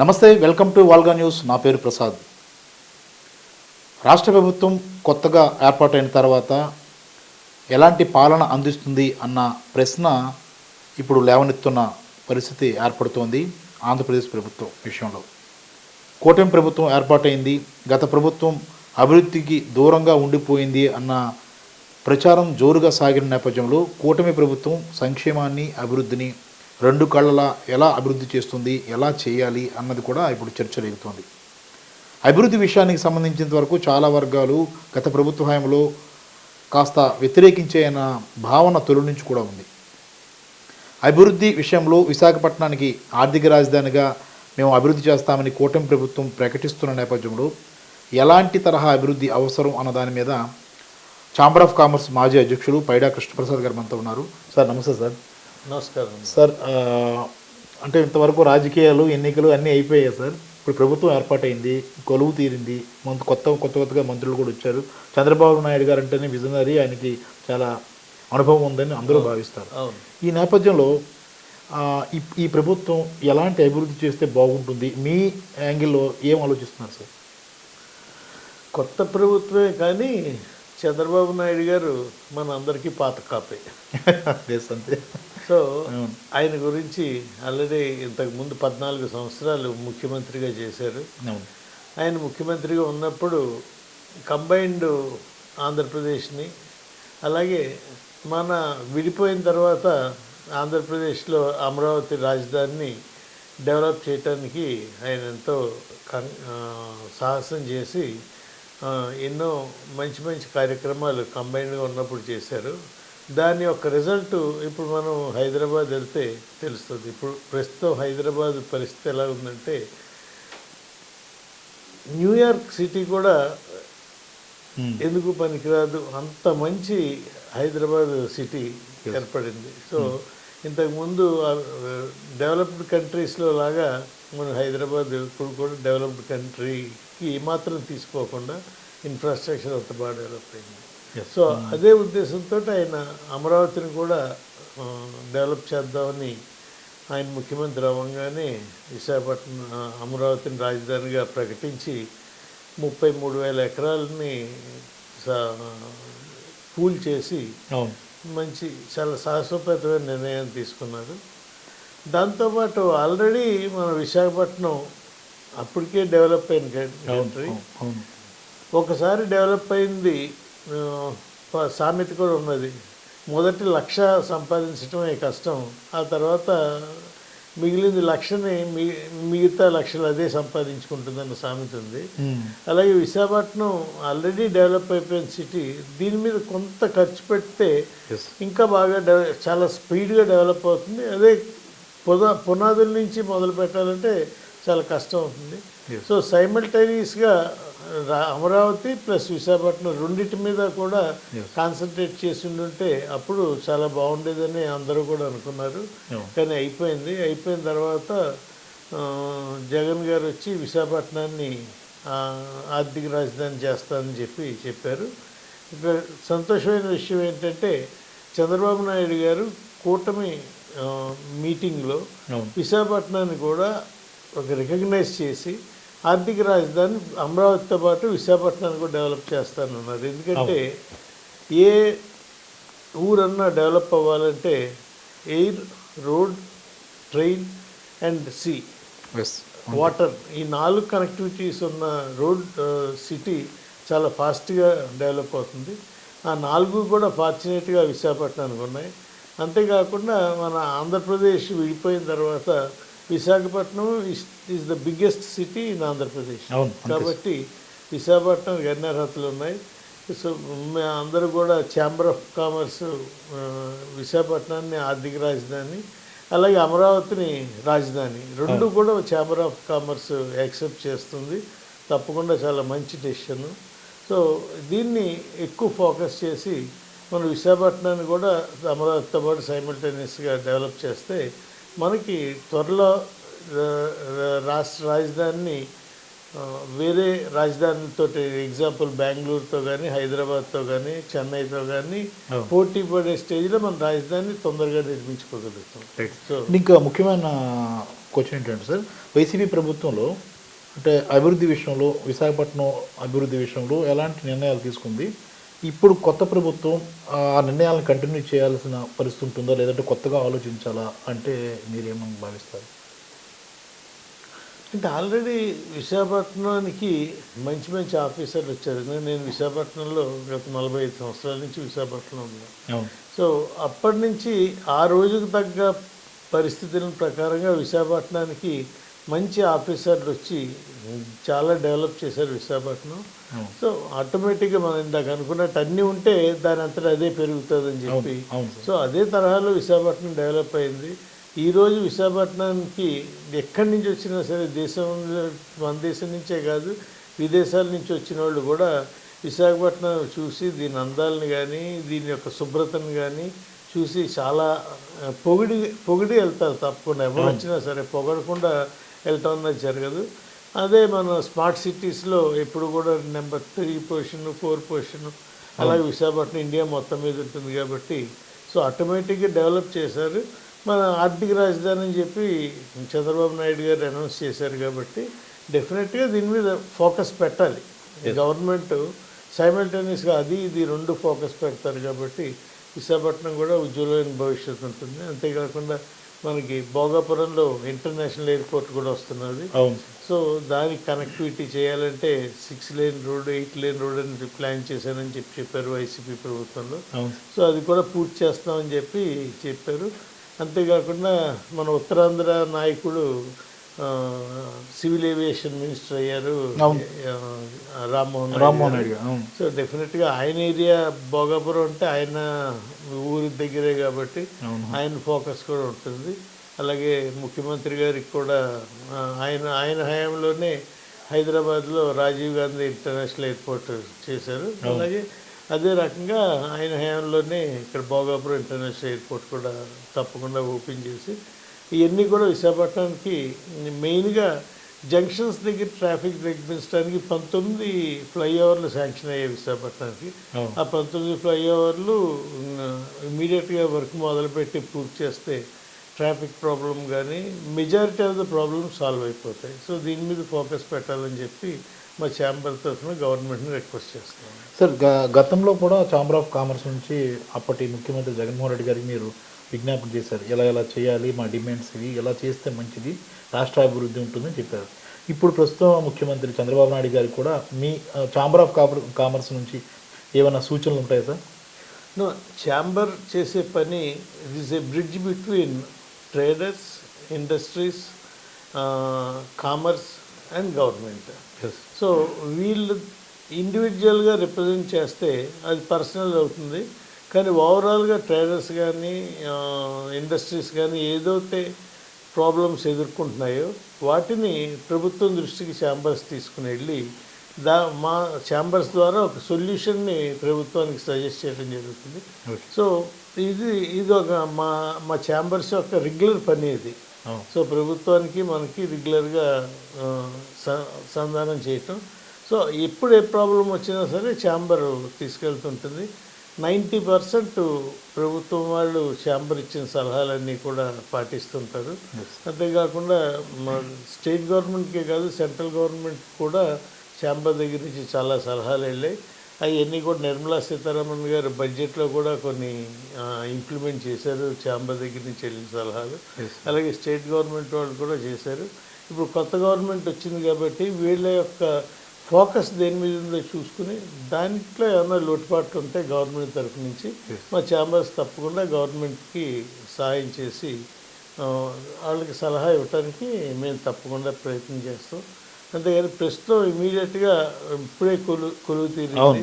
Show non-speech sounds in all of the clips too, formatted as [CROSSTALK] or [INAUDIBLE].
నమస్తే welcome to వాల్గా news. నా పేరు ప్రసాద్. రాష్ట్ర ప్రభుత్వం కొత్తగా ఏర్పాటైన తర్వాత ఎలాంటి పాలన అందిస్తుంది అన్న ప్రశ్న ఇప్పుడు లేవనెత్తున్న పరిస్థితి ఏర్పడుతోంది ఆంధ్రప్రదేశ్ ప్రభుత్వం విషయంలో. కూటమి ప్రభుత్వం ఏర్పాటైంది. గత ప్రభుత్వం అభివృద్ధికి దూరంగా ఉండిపోయింది అన్న ప్రచారం జోరుగా సాగిన నేపథ్యంలో కూటమి ప్రభుత్వం సంక్షేమాన్ని అభివృద్ధిని రెండు కళ్ళలా ఎలా అభివృద్ధి చేస్తుంది ఎలా చేయాలి అన్నది కూడా ఇప్పుడు చర్చ రేగుతోంది. అభివృద్ధి విషయానికి సంబంధించినంత వరకు చాలా వర్గాలు గత ప్రభుత్వ హయాంలో కాస్త వ్యతిరేకించే భావన తొలి నుంచి కూడా ఉంది. అభివృద్ధి విషయంలో విశాఖపట్నానికి ఆర్థిక రాజధానిగా మేము అభివృద్ధి చేస్తామని కూటమి ప్రభుత్వం ప్రకటిస్తున్న నేపథ్యంలో ఎలాంటి తరహా అభివృద్ధి అవసరం అన్న దాని మీద ఛాంబర్ ఆఫ్ కామర్స్ మాజీ అధ్యక్షులు పైడా కృష్ణప్రసాద్ గారు మనతో ఉన్నారు. సార్ నమస్తే సార్. నమస్కారం సార్ అంటే ఇంతవరకు రాజకీయాలు ఎన్నికలు అన్నీ అయిపోయాయి సార్. ఇప్పుడు ప్రభుత్వం ఏర్పాటైంది కొలువు తీరింది మంత్ కొత్త కొత్త కొత్తగా మంత్రులు కూడా వచ్చారు. చంద్రబాబు నాయుడు గారు అంటేనే విజనరీ ఆయనకి చాలా అనుభవం ఉందని అందరూ భావిస్తారు. ఈ నేపథ్యంలో ఈ ప్రభుత్వం ఎలాంటి అభివృద్ధి చేస్తే బాగుంటుంది? మీ యాంగిల్లో ఏం ఆలోచిస్తున్నారు సార్? కొత్త ప్రభుత్వమే కానీ చంద్రబాబు నాయుడు గారు మన అందరికీ పాత కాపే. [LAUGHS] అంతే సో. ఆయన గురించి ఆల్రెడీ ఇంతకు ముందు పద్నాలుగు సంవత్సరాలు ముఖ్యమంత్రిగా చేశారు. ఆయన ముఖ్యమంత్రిగా ఉన్నప్పుడు కంబైన్డ్ ఆంధ్రప్రదేశ్ని అలాగే మన విడిపోయిన తర్వాత ఆంధ్రప్రదేశ్లో అమరావతి రాజధానిని డెవలప్ చేయడానికి ఆయన ఎంతో సాహసం చేసి ఎన్నో మంచి మంచి కార్యక్రమాలు కంబైన్డ్గా ఉన్నప్పుడు చేశారు. దాని యొక్క రిజల్ట్ ఇప్పుడు మనం హైదరాబాద్ వెళ్తే తెలుస్తుంది. ఇప్పుడు ప్రస్తుతం హైదరాబాద్ పరిస్థితి ఎలా ఉందంటే న్యూయార్క్ సిటీ కూడా. ఎందుకు పనికిరాదు? అంత మంచి హైదరాబాద్ సిటీ ఏర్పడింది. సో ఇంతకుముందు డెవలప్డ్ కంట్రీస్లో లాగా మన హైదరాబాద్ ఇప్పుడు కూడా డెవలప్డ్ కంట్రీకి మాత్రం తీసుకోకుండా ఇన్ఫ్రాస్ట్రక్చర్ అంత బాగా డెవలప్ అయింది. సో అదే ఉద్దేశంతో ఆయన అమరావతిని కూడా డెవలప్ చేద్దామని ఆయన ముఖ్యమంత్రి అవ్వగానే విశాఖపట్నం అమరావతిని రాజధానిగా ప్రకటించి ముప్పై మూడు వేల ఎకరాలని పూల్ చేసి మంచి చాలా సాహసోపేతమైన నిర్ణయం తీసుకున్నారు. దాంతోపాటు ఆల్రెడీ మన విశాఖపట్నం అప్పటికే డెవలప్ అయిన కంట్రీ. ఒకసారి డెవలప్ అయింది సామెత కూడా ఉన్నది మొదటి లక్ష సంపాదించడమే కష్టం ఆ తర్వాత మిగిలింది లక్షని మి- మిగతా లక్షలు అదే సంపాదించుకుంటుందన్న సామెత ఉంది. అలాగే విశాఖపట్నం ఆల్రెడీ డెవలప్ అయిపోయిన సిటీ దీని మీద కొంత ఖర్చు పెడితే. ఇంకా బాగా చాలా స్పీడ్గా డెవలప్ అవుతుంది అదే పునా పునాదుల నుంచి మొదలు పెట్టాలంటే చాలా కష్టం అవుతుంది. సో సైమల్టేనియస్గా అమరావతి ప్లస్ విశాఖపట్నం రెండింటి మీద కూడా. కాన్సన్ట్రేట్ చేసి ఉంటే అప్పుడు చాలా బాగుండేదని అందరూ కూడా అనుకున్నారు. కానీ అయిపోయింది అయిపోయిన తర్వాత జగన్ గారు వచ్చి విశాఖపట్నాన్ని ఆర్థిక రాజధాని చేస్తానని చెప్పి చెప్పారు ఇక్కడ సంతోషమైన విషయం ఏంటంటే చంద్రబాబు నాయుడు గారు కూటమి మీటింగ్లో విశాఖపట్నాన్ని కూడా ఒక రికగ్నైజ్ చేసి ఆర్థిక రాజధాని అమరావతితో పాటు విశాఖపట్నాన్ని కూడా డెవలప్ చేస్తానన్నారు. ఎందుకంటే ఏ ఊరన్నా డెవలప్ అవ్వాలంటే air road train and sea water ఈ నాలుగు కనెక్టివిటీస్ ఉన్న రోడ్ సిటీ చాలా ఫాస్ట్గా డెవలప్ అవుతుంది. ఆ నాలుగు కూడా ఫార్చునేట్గా విశాఖపట్నానికి ఉన్నాయి. అంతేకాకుండా మన ఆంధ్రప్రదేశ్ విడిపోయిన తర్వాత Visakhapatnam is the biggest city in Andhra Pradesh. కాబట్టి విశాఖపట్నం అన్ని అర్హతలు ఉన్నాయి. సో మే అందరూ కూడా ఛాంబర్ ఆఫ్ కామర్స్ విశాఖపట్నాన్ని ఆర్థిక రాజధాని అలాగే అమరావతిని రాజధాని. రెండు కూడా ఛాంబర్ ఆఫ్ కామర్స్ యాక్సెప్ట్ చేస్తుంది. తప్పకుండా చాలా మంచి డెసిషన్. సో దీన్ని ఎక్కువ ఫోకస్ చేసి మన విశాఖపట్నాన్ని కూడా అమరావతితో పాటు సైమల్టేనియస్గా డెవలప్ చేస్తే మనకి త్వరలో రాష్ట్ర రాజధానిని వేరే రాజధానితో ఎగ్జాంపుల్ బెంగళూరుతో కానీ హైదరాబాద్తో కానీ చెన్నైతో కానీ. పోటీ పడే స్టేజ్లో మన రాజధాని తొందరగా నిర్మించుకోగలుగుతాం. రైట్ సో ఇంకా ముఖ్యమైన క్వశ్చన్ ఏంటంటే సార్ వైసీపీ ప్రభుత్వంలో అంటే అభివృద్ధి విషయంలో విశాఖపట్నం అభివృద్ధి విషయంలో ఎలాంటి నిర్ణయాలు తీసుకుంది? ఇప్పుడు కొత్త ప్రభుత్వం ఆ నిర్ణయాలను కంటిన్యూ చేయాల్సిన పరిస్థితి ఉంటుందా? లేదంటే కొత్తగా ఆలోచించాలా? అంటే మీరేమని భావిస్తారు? అంటే ఆల్రెడీ విశాఖపట్నానికి మంచి మంచి ఆఫీసర్లు వచ్చారు. నేను విశాఖపట్నంలో గత నలభై ఐదు సంవత్సరాల నుంచి విశాఖపట్నంలో ఉన్నాను. అవును. సో అప్పటి నుంచి ఆ రోజుకు తగ్గ పరిస్థితుల ప్రకారంగా విశాఖపట్నానికి మంచి ఆఫీసర్లు వచ్చి చాలా డెవలప్ చేశారు విశాఖపట్నం. సో ఆటోమేటిక్గా మనం ఇందాక అనుకున్నట్టు అన్నీ ఉంటే దాని అంతటా అదే పెరుగుతుందని చెప్పి. సో అదే తరహాలో విశాఖపట్నం డెవలప్ అయింది. ఈరోజు విశాఖపట్నానికి ఎక్కడి నుంచి వచ్చినా సరే దేశంలో మన దేశం నుంచే కాదు విదేశాల నుంచి వచ్చిన వాళ్ళు కూడా విశాఖపట్నం చూసి దీని అందాలని కానీ దీని యొక్క శుభ్రతను కానీ చూసి చాలా పొగిడి పొగిడి వెళ్తారు తప్పకుండా. ఎవరు వచ్చినా సరే పొగడకుండా అన్నది జరగదు. అదే మన స్మార్ట్ సిటీస్లో ఎప్పుడు కూడా number three position four position అలాగే విశాఖపట్నం ఇండియా మొత్తం మీద ఉంటుంది కాబట్టి సో ఆటోమేటిక్గా డెవలప్ చేశారు. మన ఆర్థిక రాజధాని అని చెప్పి చంద్రబాబు నాయుడు గారు అనౌన్స్ చేశారు కాబట్టి డెఫినెట్గా దీని మీద ఫోకస్ పెట్టాలి. గవర్నమెంట్ సైమల్టేనియస్గా అది ఇది రెండు ఫోకస్ పెడతారు కాబట్టి విశాఖపట్నం కూడా ఉజ్వలమైన భవిష్యత్తు ఉంటుంది. అంతేకాకుండా మనకి భోగాపురంలో ఇంటర్నేషనల్ ఎయిర్పోర్ట్ కూడా వస్తున్నది. అవును. సో దానికి కనెక్టివిటీ చేయాలంటే six lane road eight lane road అని ప్లాన్ చేశానని చెప్పి చెప్పారు వైసీపీ ప్రభుత్వంలో. సో అది కూడా పూర్తి చేస్తామని చెప్పి చెప్పారు. అంతేకాకుండా మన ఉత్తరాంధ్ర నాయకుడు సివిల్ ఏవియేషన్ మినిస్టర్ అయ్యారు. రామ్మోహన్ రామ్మోహన్ అవును. సో డెఫినెట్గా ఆయన ఏరియా భోగాపురం అంటే ఆయన ఊరి దగ్గరే కాబట్టి ఆయన ఫోకస్ కూడా ఉంటుంది. అలాగే ముఖ్యమంత్రి గారికి కూడా ఆయన ఆయన హయాంలోనే హైదరాబాద్లో రాజీవ్ గాంధీ ఇంటర్నేషనల్ ఎయిర్పోర్ట్ చేశారు. అలాగే అదే రకంగా ఆయన హయాంలోనే ఇక్కడ భోగాపురం ఇంటర్నేషనల్ ఎయిర్పోర్ట్ కూడా తప్పకుండా ఓపెన్ చేసి ఇవన్నీ కూడా విశాఖపట్నానికి మెయిన్గా జంక్షన్స్ దగ్గర ట్రాఫిక్ తగ్గించడానికి పంతొమ్మిది ఫ్లైఓవర్లు శాంక్షన్ అయ్యాయి విశాఖపట్నానికి. ఆ పంతొమ్మిది ఫ్లైఓవర్లు ఇమీడియట్గా వర్క్ మొదలుపెట్టి పూర్తి చేస్తే ట్రాఫిక్ ప్రాబ్లం కానీ majority of the problems solve అయిపోతాయి. సో దీని మీద ఫోకస్ పెట్టాలని చెప్పి మా ఛాంబర్ తరఫున గవర్నమెంట్ని రిక్వెస్ట్ చేస్తున్నాం. సార్ గతంలో కూడా ఛాంబర్ ఆఫ్ కామర్స్ నుంచి అప్పటి ముఖ్యమంత్రి జగన్మోహన్ రెడ్డి గారికి మీరు విజ్ఞాపన చేశారు. ఎలా ఎలా చేయాలి మా డిమాండ్స్ ఇవి ఎలా చేస్తే మంచిది రాష్ట్ర అభివృద్ధి ఉంటుందని చెప్పారు. ఇప్పుడు ప్రస్తుతం ముఖ్యమంత్రి చంద్రబాబు నాయుడు గారికి కూడా మీ ఛాంబర్ ఆఫ్ కామర్ కామర్స్ నుంచి ఏమైనా సూచనలు ఉంటాయా సార్? నో ఛాంబర్ చేసే పని it is a bridge between traders industries commerce and government so వీళ్ళు ఇండివిజువల్గా రిప్రజెంట్ చేస్తే అది పర్సనల్ అవుతుంది. కానీ ఓవరాల్గా ట్రేడర్స్ కానీ ఇండస్ట్రీస్ కానీ ఏదైతే ప్రాబ్లమ్స్ ఎదుర్కొంటున్నాయో వాటిని ప్రభుత్వం దృష్టికి ఛాంబర్స్ తీసుకుని వెళ్ళి దా మా ఛాంబర్స్ ద్వారా ఒక సొల్యూషన్ని ప్రభుత్వానికి సజెస్ట్ చేయడం జరుగుతుంది. సో ఇది ఇది ఒక మా మా ఛాంబర్స్ యొక్క రెగ్యులర్ పని ఇది సో ప్రభుత్వానికి మనకి రెగ్యులర్గా సంధానం చేయటం. సో ఎప్పుడు ఏ ప్రాబ్లం వచ్చినా సరే ఛాంబర్ తీసుకెళ్తుంటుంది. నైంటీ పర్సెంట్ ప్రభుత్వం వాళ్ళు ఛాంబర్ ఇచ్చిన సలహాలన్నీ కూడా పాటిస్తుంటారు. అంతేకాకుండా స్టేట్ గవర్నమెంట్కే కాదు సెంట్రల్ గవర్నమెంట్ కూడా ఛాంబర్ దగ్గర నుంచి చాలా సలహాలు వెళ్ళాయి. అవన్నీ కూడా నిర్మలా సీతారామన్ గారు బడ్జెట్లో కూడా కొన్ని ఇంప్లిమెంట్ చేశారు. ఛాంబర్ దగ్గర నుంచి వెళ్ళిన సలహాలు. అలాగే స్టేట్ గవర్నమెంట్ వాళ్ళు కూడా చేశారు. ఇప్పుడు కొత్త గవర్నమెంట్ వచ్చింది కాబట్టి వీళ్ళ యొక్క ఫోకస్ దేని మీద ఉందో చూసుకుని దాంట్లో ఏమైనా లోటుపాట్లు ఉంటే గవర్నమెంట్ తరఫు నుంచి. మా ఛాంబర్స్ తప్పకుండా గవర్నమెంట్కి సహాయం చేసి వాళ్ళకి సలహా ఇవ్వటానికి మేము తప్పకుండా ప్రయత్నం చేస్తాం. అంతేగాని ప్రస్తుతం ఇమీడియట్గా ఇప్పుడే కొలు కొలువు తీరింది.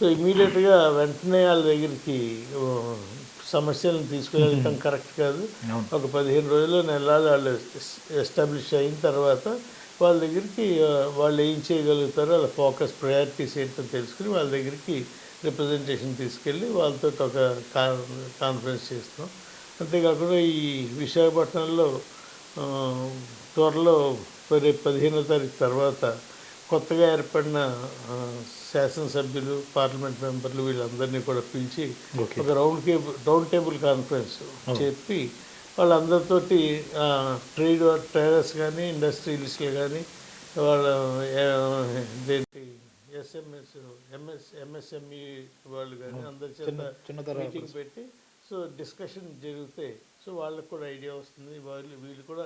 సో ఇమీడియట్గా వెంటనే వాళ్ళ దగ్గరికి సమస్యలను తీసుకువెళ్ళటం కరెక్ట్ కాదు. ఒక పదిహేను రోజుల్లో నెలలు వాళ్ళు ఎస్టాబ్లిష్ అయిన తర్వాత వాళ్ళ దగ్గరికి వాళ్ళు ఏం చేయగలుగుతారో వాళ్ళ ఫోకస్ ప్రయారిటీస్ ఏంటో తెలుసుకుని వాళ్ళ దగ్గరికి రిప్రజెంటేషన్ తీసుకెళ్ళి వాళ్ళతో ఒక కాన్ఫరెన్స్ చేస్తాం అంతేకాకుండా ఈ విశాఖపట్నంలో త్వరలో రేపు పదిహేనో తారీఖు తర్వాత కొత్తగా ఏర్పడిన శాసనసభ్యులు పార్లమెంట్ మెంబర్లు వీళ్ళందరినీ కూడా పిలిచి ఒక round table round table conference చెప్పి వాళ్ళందరితోటి ట్రేడ్ ట్రేడర్స్ కానీ ఇండస్ట్రియలిస్టులు కానీ వాళ్ళ దేంటి ఎస్ఎంఎస్ ఎంఎస్ ఎంఎస్ఎంఈ వాళ్ళు కానీ అందరి చిన్న చేత మీటింగ్ పెట్టి సో డిస్కషన్ జరిగితే సో వాళ్ళకు కూడా ఐడియా వస్తుంది. వాళ్ళు వీళ్ళు కూడా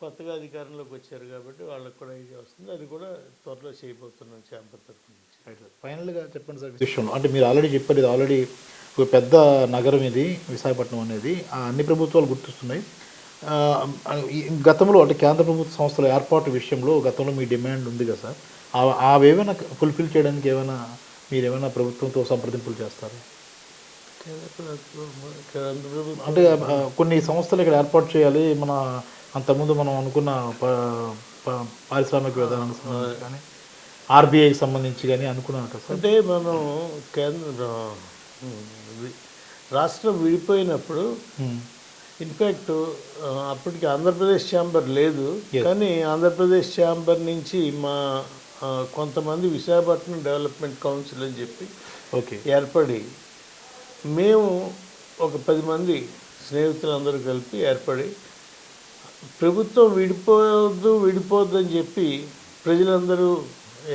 కొత్తగా అధికారంలోకి వచ్చారు కాబట్టి వాళ్ళకు కూడా ఐడియా వస్తుంది. అది కూడా త్వరలో చేయబోతున్నాం నుంచి. ఫైనల్గా చెప్పండి సార్ విషయంలో అంటే మీరు ఆల్రెడీ చెప్పారు ఇది ఆల్రెడీ ఒక పెద్ద నగరం ఇది విశాఖపట్నం అనేది. ఆ అన్ని ప్రభుత్వాలు గుర్తిస్తున్నాయి. గతంలో అంటే కేంద్ర ప్రభుత్వ సంస్థల ఏర్పాటు విషయంలో గతంలో మీ డిమాండ్ ఉంది కదా సార్. అవేమైనా ఫుల్ఫిల్ చేయడానికి ఏమైనా మీరు ఏమైనా ప్రభుత్వంతో సంప్రదింపులు చేస్తారు? అంటే కొన్ని సంస్థలు ఇక్కడ ఏర్పాటు చేయాలి. మన అంతకుముందు మనం అనుకున్న పారిశ్రామిక విధానానికి సంబంధించి కానీ ఆర్బీఐకి సంబంధించి కానీ అనుకున్నాను కదా సార్. అంటే మనం కేంద్ర రాష్ట్రం విడిపోయినప్పుడు. ఇన్ఫ్యాక్ట్ అప్పటికి ఆంధ్రప్రదేశ్ ఛాంబర్ లేదు. కానీ ఆంధ్రప్రదేశ్ ఛాంబర్ నుంచి మా కొంతమంది విశాఖపట్నం డెవలప్మెంట్ కౌన్సిల్ అని చెప్పి ఓకే ఏర్పడి మేము ఒక పది మంది స్నేహితులందరూ కలిపి ఏర్పడి ప్రభుత్వం విడిపోవద్దు విడిపోవద్దు అని చెప్పి ప్రజలందరూ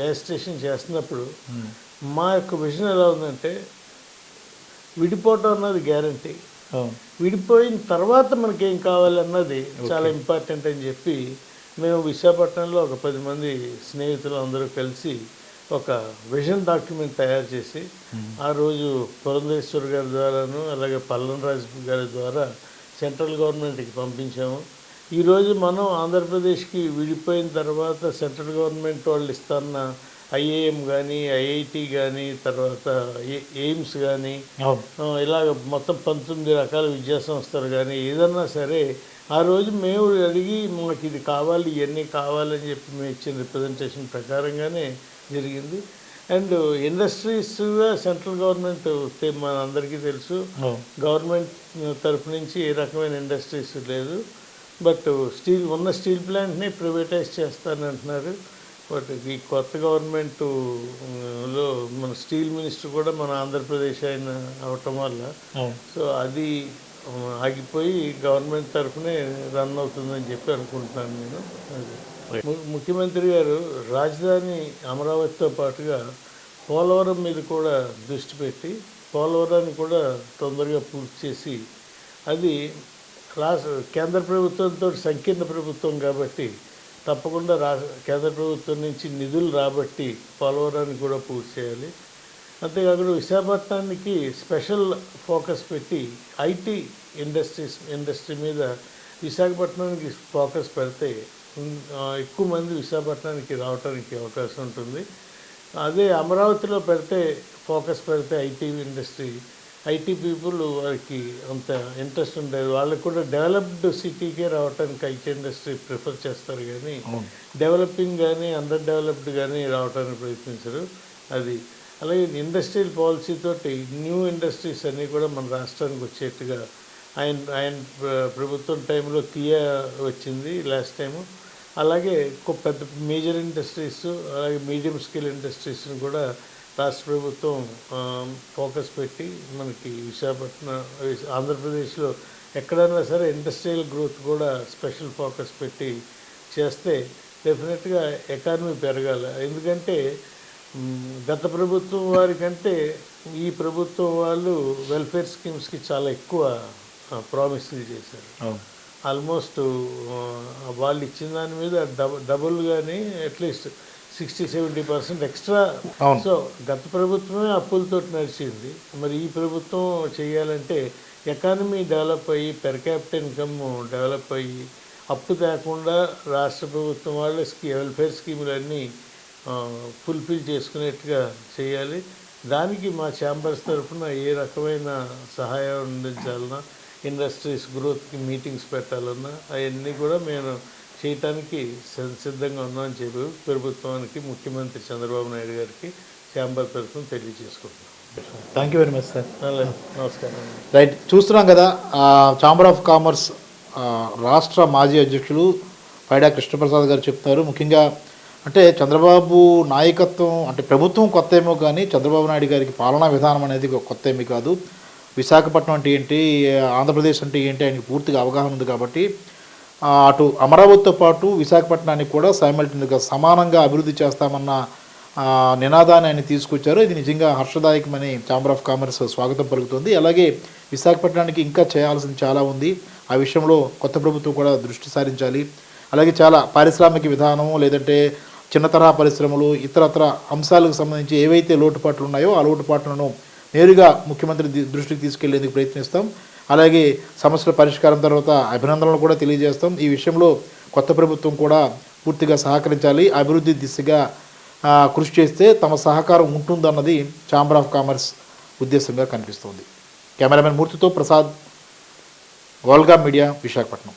యాజిటేషన్ చేస్తున్నప్పుడు. మా యొక్క విజన్ ఎలా ఉందంటే విడిపోవటం అన్నది గ్యారంటీ విడిపోయిన తర్వాత మనకేం కావాలన్నది చాలా ఇంపార్టెంట్ అని చెప్పి మేము విశాఖపట్నంలో ఒక పది మంది స్నేహితులు అందరూ కలిసి ఒక విజన్ డాక్యుమెంట్ తయారు చేసి ఆ రోజు పురంధేశ్వర్ గారి ద్వారాను అలాగే పల్లం రాజు గారి ద్వారా సెంట్రల్ గవర్నమెంట్కి పంపించాము. ఈరోజు మనం ఆంధ్రప్రదేశ్కి విడిపోయిన తర్వాత సెంట్రల్ గవర్నమెంట్ వాళ్ళు ఇస్తున్న ఐఏఎం కానీ ఐఐటి కానీ తర్వాత ఎయిమ్స్ కానీ ఇలాగ మొత్తం పంతొమ్మిది రకాల విద్యా సంస్థలు కానీ ఏదన్నా సరే ఆ రోజు మేము అడిగి మాకు ఇది కావాలి ఇవన్నీ కావాలని చెప్పి మేము ఇచ్చిన రిప్రజెంటేషన్ ప్రకారంగానే జరిగింది. అండ్ ఇండస్ట్రీస్గా సెంట్రల్ గవర్నమెంట్ మన అందరికీ తెలుసు. గవర్నమెంట్ తరఫు నుంచి ఏ రకమైన ఇండస్ట్రీస్ లేదు. బట్ స్టీల్ ఉన్న స్టీల్ ప్లాంట్ని ప్రైవేటైజ్ చేస్తానంటున్నారు. బట్ ఈ కొత్త గవర్నమెంట్లో మన స్టీల్ మినిస్టర్ కూడా మన ఆంధ్రప్రదేశ్ ఆయన అవటం వల్ల సో అది ఆగిపోయి గవర్నమెంట్ తరఫునే రన్ అవుతుందని చెప్పి అనుకుంటున్నాను నేను. ముఖ్యమంత్రి గారు రాజధాని అమరావతితో పాటుగా పోలవరం మీద కూడా దృష్టి పెట్టి పోలవరాన్ని కూడా తొందరగా పూర్తి చేసి అది రాష్ట్ర కేంద్ర ప్రభుత్వంతో సంకీర్ణ ప్రభుత్వం కాబట్టి తప్పకుండా రా కేంద్ర ప్రభుత్వం నుంచి నిధులు రాబట్టి పోలవరాన్ని కూడా పూర్తి చేయాలి. అంతేకాకుండా విశాఖపట్నానికి స్పెషల్ ఫోకస్ పెట్టి ఐటీ ఇండస్ట్రీస్ ఇండస్ట్రీ మీద విశాఖపట్నానికి ఫోకస్ పెడితే ఎక్కువ మంది విశాఖపట్నానికి రావడానికి అవకాశం ఉంటుంది. అదే అమరావతిలో పెడితే ఫోకస్ పెడితే ఐటీ ఇండస్ట్రీ ఐటీ పీపుల్ వారికి అంత ఇంట్రెస్ట్ ఉండేది. వాళ్ళకి కూడా డెవలప్డ్ సిటీకే రావడానికి ఐటీ ఇండస్ట్రీ ప్రిఫర్ చేస్తారు కానీ డెవలపింగ్ కానీ అండర్ డెవలప్డ్ కానీ రావడానికి ప్రయత్నించరు. అది అలాగే ఇండస్ట్రియల్ పాలసీ తోటి న్యూ ఇండస్ట్రీస్ అన్నీ కూడా మన రాష్ట్రానికి వచ్చేట్టుగా ఆయన ఆయన ప్ర- ప్రభుత్వం టైంలో కియా వచ్చింది లాస్ట్ టైము. అలాగే పెద్ద మేజర్ ఇండస్ట్రీస్ అలాగే మీడియం స్కేల్ ఇండస్ట్రీస్ని కూడా రాష్ట్ర ప్రభుత్వం ఫోకస్ పెట్టి మనకి విశాఖపట్నం విశ- ఆంధ్రప్రదేశ్లో ఎక్కడైనా సరే ఇండస్ట్రియల్ గ్రోత్ కూడా స్పెషల్ ఫోకస్ పెట్టి చేస్తే డెఫినెట్గా ఎకానమీ పెరగాలి. ఎందుకంటే గత ప్రభుత్వం వారికంటే ఈ ప్రభుత్వం వాళ్ళు వెల్ఫేర్ స్కీమ్స్కి చాలా ఎక్కువ ప్రామిస్లు చేశారు. ఆల్మోస్ట్ వాళ్ళు ఇచ్చిన దాని మీద డబల్ డబుల్ కానీ at least sixty seventy percent extra. So గత ప్రభుత్వమే అప్పులతో నడిచింది. మరి ఈ ప్రభుత్వం చేయాలంటే ఎకానమీ డెవలప్ అయ్యి పెర్ క్యాపిటల్ ఇన్కమ్ డెవలప్ అయ్యి అప్పు తేకుండా రాష్ట్ర ప్రభుత్వం వాళ్ళ స్కీ వెల్ఫేర్ స్కీములన్నీ ఫుల్ఫిల్ చేసుకునేట్టుగా చేయాలి. దానికి మా ఛాంబర్స్ తరఫున ఏ రకమైన సహాయం అందించాలన్నా ఇండస్ట్రీస్ గ్రోత్కి మీటింగ్స్ పెట్టాలన్నా అవన్నీ కూడా మేము చేయటానికి సి- సిద్ధంగా ఉన్నామని చెప్పి ప్రభుత్వానికి ముఖ్యమంత్రి చంద్రబాబు నాయుడు గారికి ఛాంబర్ తరఫున తెలియజేసుకుంటున్నాం. Thank you very much sir నమస్కారం. రైట్ చూస్తున్నాం కదా ఛాంబర్ ఆఫ్ కామర్స్ రాష్ట్ర మాజీ అధ్యక్షులు పైడా కృష్ణప్రసాద్ గారు చెప్తున్నారు ముఖ్యంగా అంటే చంద్రబాబు నాయకత్వం అంటే ప్రభుత్వం కొత్త ఏమో కానీ చంద్రబాబు నాయుడు గారికి పాలనా విధానం అనేది కొత్త ఏమీ కాదు. విశాఖపట్నం అంటే ఏంటి ఆంధ్రప్రదేశ్ అంటే ఏంటి ఆయనకి పూర్తిగా అవగాహన ఉంది కాబట్టి అటు అమరావతితో పాటు విశాఖపట్నానికి కూడా సైమల్టేనియస్గా సమానంగా అభివృద్ధి చేస్తామన్న నినాదాన్ని ఆయన తీసుకొచ్చారు. ఇది నిజంగా హర్షదాయకమని ఛాంబర్ ఆఫ్ కామర్స్ స్వాగతం పలుకుతుంది. అలాగే విశాఖపట్నానికి ఇంకా చేయాల్సింది చాలా ఉంది. ఆ విషయంలో కొత్త ప్రభుత్వం కూడా దృష్టి సారించాలి. అలాగే చాలా పారిశ్రామిక విధానం లేదంటే చిన్న తరహా పరిశ్రమలు ఇతరత్ర అంశాలకు సంబంధించి ఏవైతే లోటుపాట్లు ఉన్నాయో ఆ లోటుపాట్లను నేరుగా ముఖ్యమంత్రి దృష్టికి తీసుకెళ్ళేందుకు ప్రయత్నిస్తాం. అలాగే సమస్యల పరిష్కారం తర్వాత అభినందనలు కూడా తెలియజేస్తాం. ఈ విషయంలో కొత్త ప్రభుత్వం కూడా పూర్తిగా సహకరించాలి. అభివృద్ధి దిశగా కృషి చేస్తే తమ సహకారం ఉంటుందన్నది ఛాంబర్ ఆఫ్ కామర్స్ ఉద్దేశంగా కనిపిస్తోంది. కెమెరామెన్ మూర్తితో ప్రసాద్ వోల్గా మీడియా విశాఖపట్నం.